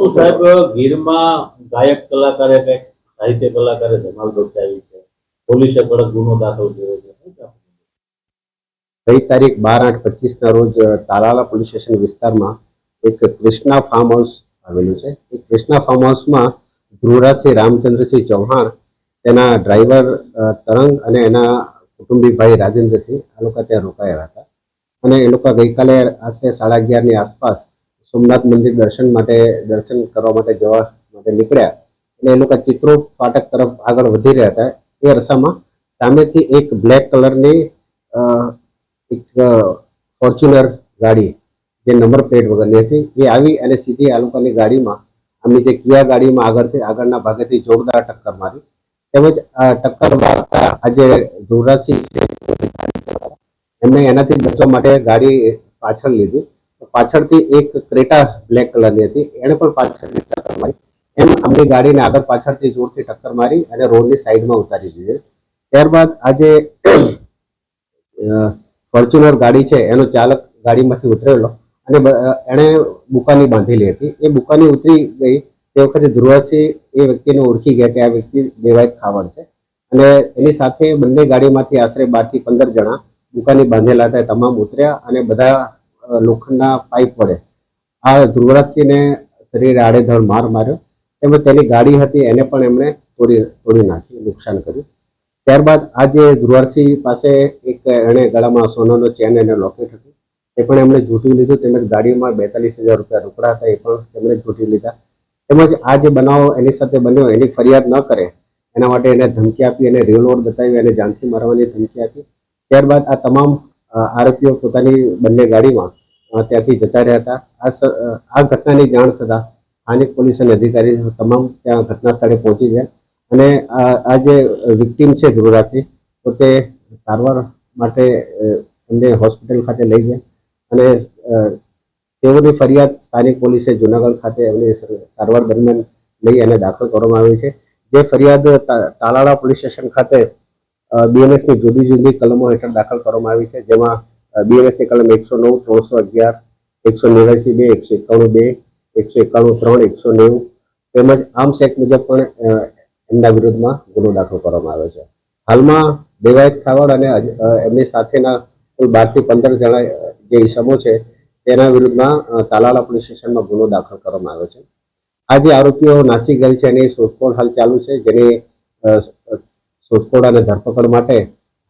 શું સાહેબ, ગીરમાં ગાયક કલાકારે કંઈક સાહિત્ય કલાકારે ધમાલ દોચાવી છે. પોલીસે કડક ગુનો દાખલ કર્યો છે. ગઈ તારીખ બાર આઠ પચીસના રોજ તાલાલા પોલીસ સ્ટેશન વિસ્તારમાં એક કૃષ્ણા ફાર્મ હાઉસ આવેલું છે. એ કૃષ્ણા ફાર્મ હાઉસમાં ધ્રુવરાજસિંહ રામચંદ્રસિંહ ચૌહાણ, તેના ડ્રાઈવર તરંગ અને એના કુટુંબી ભાઈ રાજેન્દ્રસિંહ આ લોકો ત્યાં રોકાયા હતા. અને એ લોકો ગઈકાલે આશરે સાડા અગિયારની આસપાસ સોમનાથ મંદિર દર્શન માટે દર્શન કરવા માટે જવા માટે નીકળ્યા. એટલે એ લોકો ચિત્રો ફાટક તરફ આગળ વધી રહ્યા હતા. એ અરસામાં સામેથી એક બ્લેક કલરની એક ફોર્ચ્યુનર ગાડી જે નંબર પ્લેટ વગરની હતી. એ આવી અને સીધી આ લોકોની ગાડીમાં આમની જે કિયા ગાડીમાં આગળથી આગળના ભાગેથી જોરદાર ટક્કર મારી. તેમજ ટક્કર મારતા આજે ધ્રુવરાજસિંહ છે, એમણે એનાથી બચવા માટે ગાડી પાછળ લીધી. પાછળથી એક ક્રેટા બ્લેક કલરની હતી. એણે પણ પાછળથી ટક્કર મારી. એમ અમને ગાડીને આગળ પાછળથી જોરથી ટક્કર મારી અને રોડની સાઈડમાં ઉતારી દીધી ત્યારબાદ આજે ફોર્ચ્યુનર ગાડી છે, એનો ચાલક ગાડીમાંથી ઉતરેલો અને એણે બુકાની બાંધેલી હતી. એ બુકાની ઉતરી ગઈ. તે વખતે ધ્રુવસિંહ એ વ્યક્તિને ઓળખી ગયા કે આ વ્યક્તિ દેવાય ખાવડ છે. અને એની સાથે બંને ગાડીમાંથી આશરે બારથી પંદર જણા બુકાની બાંધેલા હતા. તમામ ઉતર્યા અને બધા લોખંડના પાઇપ વડે. આ ધ્રુવરાજસિંહને શરીર આડેધડ માર માર્યો. તેમજ તેની ગાડી હતી, એને પણ એમણે તોડી તોડી નાખી, નુકસાન કર્યું. ત્યારબાદ આજે ધ્રુવરસિંહ પાસે એક એણે ગળામાં સોનાનો ચેન અને લોકેટ હતું, એ પણ એમણે ઝૂંટી લીધું. તેમજ ગાડીમાં બેતાલીસ હજાર રૂપિયા રોકડા હતા, એ પણ તેમણે ઝૂંટી લીધા. તેમજ આ જે બનાવ એની સાથે બન્યો, એની ફરિયાદ ન કરે, એના માટે એને ધમકી આપી અને રિવોલ્વર બતાવી અને જાનથી મારવાની ધમકી આપી. ત્યારબાદ આ તમામ આરોપીઓ પોતાની બંને ગાડીમાં ત્યાંથી જતા રહ્યા હતા. આ આ ઘટનાની જાણ થતાં સ્થાનિક પોલીસ અને અધિકારી તમામ ત્યાં ઘટના સ્થળે પહોંચી ગયા. અને આ જે વિક્ટીમ છે ધ્રુવરાજસિંહ, પોતે સારવાર માટે એમને હોસ્પિટલ ખાતે લઈ ગયા. અને તેઓની ફરિયાદ સ્થાનિક પોલીસે જુનાગઢ ખાતે એમની સારવાર દરમિયાન લઈ અને દાખલ કરવામાં આવી છે. જે ફરિયાદ તાલાળા પોલીસ સ્ટેશન ખાતે બીએનએસની જુદી જુદી કલમો હેઠળ દાખલ કરવામાં આવી છે. જેમાં બીએનએસની કલમ એકસો નવ, ત્રણસો અગિયાર, એકસો નેવ્યાસી બે, એકસો એકાણું બે, એકસો એકાણું ત્રણ, એકસો નેવું તેમજ આર્મ્સ એક્ટ મુજબ પણ એમના વિરુદ્ધમાં ગુનો દાખલ કરવામાં આવ્યો છે. હાલમાં દેવાયત ખાવડ અને એમની સાથેના કુલ બારથી પંદર જણા જે ઈસમો છે, તેના વિરુદ્ધમાં તાલાલા પોલીસ સ્ટેશનમાં ગુનો દાખલ કરવામાં આવ્યો છે. આ જે આરોપીઓ નાસી ગયેલ છે એની શોધખોળ હાલ ચાલુ છે, જેની શોધખોળ અને ધરપકડ માટે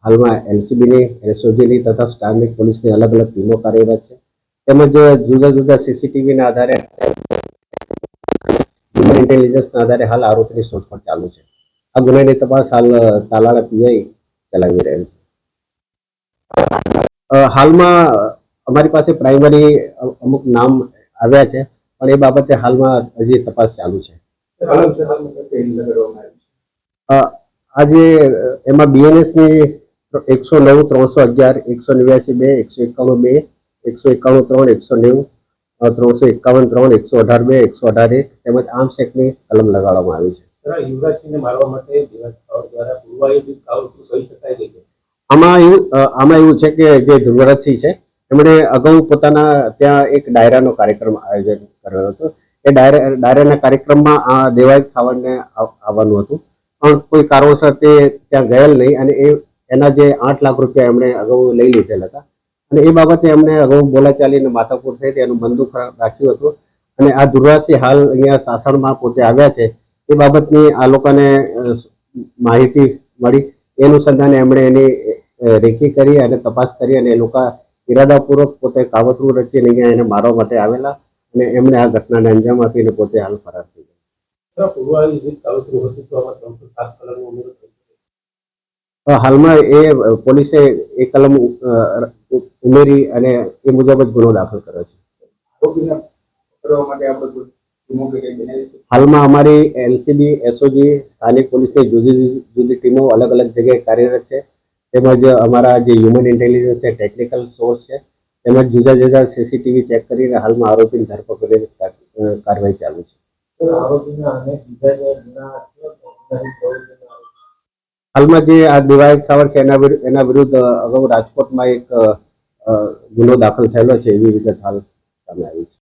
હાલમાં એલસીબીની એસઓજીની તથા સ્ટારની પોલીસની અલગ અલગ ટીમો કાર્યરત છે. તેમજ જુદા જુદા સીસીટીવીના આધારે ઇન્ટેલિજન્સના આધારે હાલ આરોપીની શોધખોળ ચાલુ છે. આ ગુનાની તપાસ હાલ તાલાળા પીઆઈ ચલાવી રહેલ છે. હાલમાં અમારી પાસે પ્રાઇમરી અમુક નામ આવ્યા છે પણ એ બાબતે હાલમાં હજી તપાસ ચાલુ છે. આજે એમાં બીએનએસની એકસો નવ ત્રણસો અગિયાર એકસો નેવ્યાસી બે એકસો એકાણું બે એકસો એકાણું ત્રણ એકસો નેવું ત્રણસો એકાવન ત્રણ એકસો અઢાર બે એકસો અઢાર એક તેમજ આર્મ્સ એક્ટની કલમ લગાડવામાં આવી છે. યુવરાજસિંહને મારવા માટે દ્વારા પૂર્વાયોજિત કહી શકાય કે? આમાં એવું આમાં એવું છે કે જે ધ્રુવરાજસિંહ છે એમણે અગાઉ પોતાના ત્યાં એક ડાયરાનો કાર્યક્રમ આયોજન કર્યો હતો. એ ડાયરા ડાયરાના કાર્યક્રમમાં આ દેવાય ખાવડને આવવાનું હતું. પણ કોઈ કારણોસર તે ત્યાં ગયેલ નહીં અને એ એના જે આઠ લાખ રૂપિયા એમણે અગાઉ લઈ લીધેલ હતા. અને એ બાબતે એમને અગાઉ બોલાચાલીને માથાકૂટ થઈ હતી એનું બંદૂક રાખ્યું હતું. અને આ દુર્વાસી હાલ અહીંયા સાસણમાં પોતે આવ્યા છે. એ બાબતની આ લોકોને માહિતી મળી. એ અનુસંધાને એમણે એની રેખી કરી અને તપાસ કરી અને એ લોકો ઇરાદાપૂર્વક પોતે કાવતરું રચીને અહીંયા એને મારવા માટે આવેલા. અને એમણે આ ઘટનાને અંજામ આપીને પોતે હાલ ફરાર હાલમાં એ પોલીસે એ કલમ ઉમેરી અને એ મુજબ જ ગુનો દાખલ કર્યો છે? હાલમાં અમારી એલસીબી એસઓજી સ્થાનિક પોલીસની જુદી જુદી જુદી ટીમો અલગ અલગ જગ્યાએ કાર્યરત છે. તેમજ અમારા જે હ્યુમન ઇન્ટેલિજન્સ છે ટેકનિકલ સોર્સ છે તેમજ જુદા જુદા સીસીટીવી ચેક કરીને હાલમાં આરોપીની ધરપકડ કાર્યવાહી ચાલુ છે. હાલમાં જે આ દિવાળી ખાવડ છે, એના એના વિરુદ્ધ, અગાઉ રાજકોટમાં એક ગુનો દાખલ થયેલો છે, એવી વિગત હાલ સામે આવી છે.